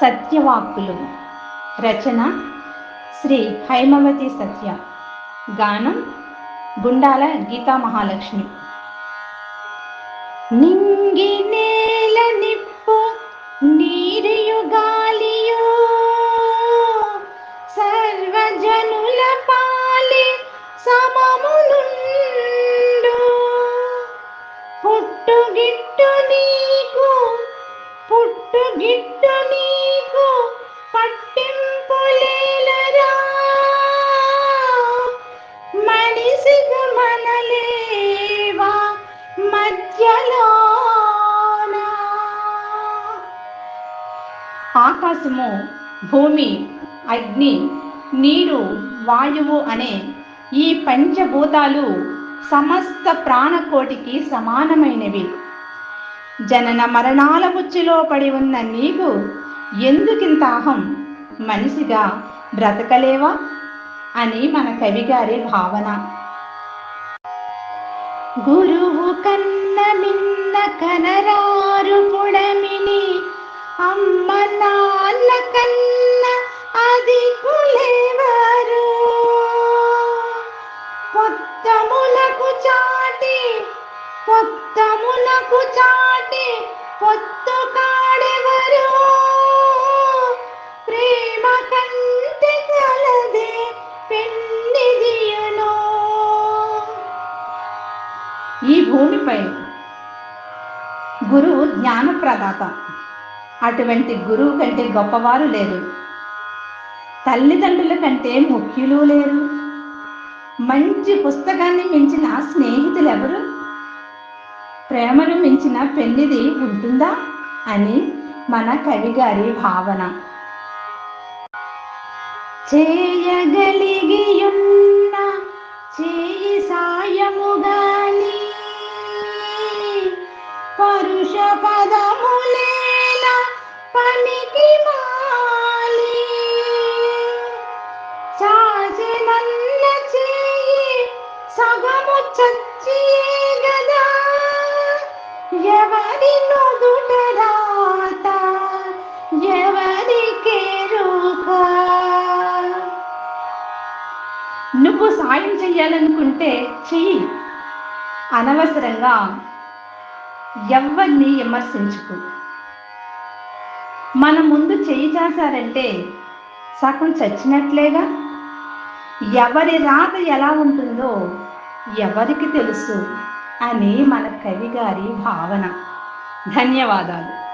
సత్యవాక్కులు. రచన శ్రీ హైమవతి సత్య. గానం గుండాల గీతా మహాలక్ష్మి. నిన్న ఆకాశము భూమి అగ్ని నీరు వాయువు అనే ఈ పంచభూతాలు సమస్త ప్రాణకోటికి సమానమైనవి. జనన మరణాల బుచ్చిలో పడి ఉన్న నీకు ఎందుకింత అహం? మనిషిగా బ్రతకలేవా? అని మన కవి గారి భావన. గురువు కన్న మిన్న కనరారు పుడమిని అమ్మ నాన్న కన్న అది పొత్తములకు చాటి పొత్తములకు చాటి పొత్తు కాడెవరు? ప్రేమ కంటే కలదే పెన్నిదియును ఈ భూమిపై గురువు జ్ఞానప్రదాత అటువంటి గురువు కంటే గొప్పవారు లేరు. తల్లిదండ్రుల కంటే ముఖ్యులు లేరు. మంచి పుస్తకాన్ని మించిన స్నేహితులు ఎవరు ప్రేమను మించిన పెన్నిది ఉంటుందా అని మన కవి గారి భావన. చేయగలిగియున్న చేయి సాయముగాని పరుష పదా చచ్చియే గదా. ఎవరి నుదుట రాత నువ్వు సాయం చెయ్యాలనుకుంటే చెయ్యి. అనవసరంగా ఎవరిని విమర్శించుకో. మన ముందు చెయ్యి చేశారంటే సగం చచ్చినట్లేగా? ఎవరి రాత ఎలా ఉంటుందో ఎవరికి తెలుసు? అని మన కవి గారి భావన. ధన్యవాదాలు.